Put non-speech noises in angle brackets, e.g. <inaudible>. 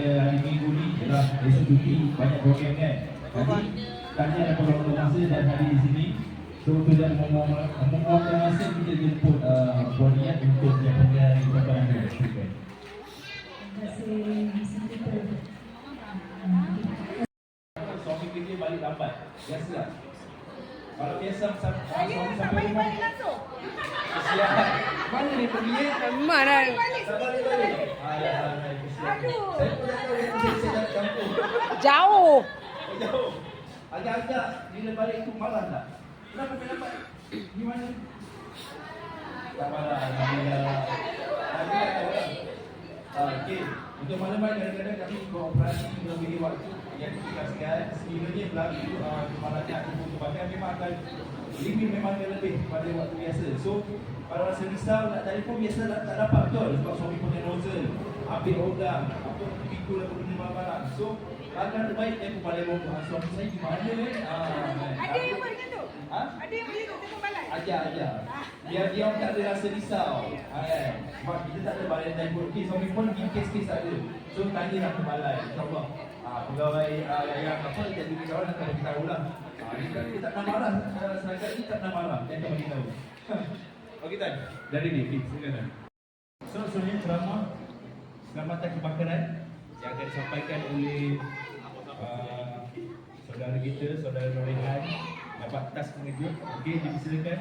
pada hari minggu ni ialah esok cuti banyak program kan. Jadi tanya ada perlu masa dan hari di sini. So tu dan memohonkan masa kita jemput uh, Puan Niat untuk menyampaikan ucapan anda. Silakan. Terima kasih. Suami kerja balik lambat. Biasalah. Kalau biasa suami tak sampai rumah balik-balik langsung. kesian. Mana ni pergi? Mana? Alah, kesian. Aduh. Saya pun tak tahu yang saya saya dah campur. Jauh. Jauh. Agak-agak bila balik tu malas tak? Kenapa kau dapat? Di mana? Tak malas. Ah, Okey. Untuk maklumat kadang-kadang kami beroperasi melebihi waktu yang dikasihkan sekiranya berlaku uh, kemalangan ataupun kebakaran memang akan limit memang akan lebih pada waktu biasa. So, kalau rasa risau nak telefon biasa tak, tak dapat betul sebab suami pun nozzle, ambil organ, apa pikul apa benda barang. So, langkah terbaik yang kepada uh, suami saya di mana eh? Ah, Ada yang buat macam tu? Ha? Ada yang boleh telefon balai? Ajar, ajar. Biar dia orang tak ada rasa risau. Ha, kan? Sebab kita tak ada balai telefon. Okey, suami pun di kes-kes ada. So, tanyalah ke balai. InsyaAllah. Ha, pegawai uh, yang apa, jadi kawan akan bagi tahu lah. Ha, dia, dia tak nak marah. Setakat ni tak nak marah. Dia akan bagi tahu. <laughs> Okey, Tan. Dari dia. Okey, silakan Tan. So, sebenarnya ceramah selamatan kebakaran yang akan disampaikan oleh saudara kita, saudara Norehan dapat tas mengejut. Okey, dipersilakan.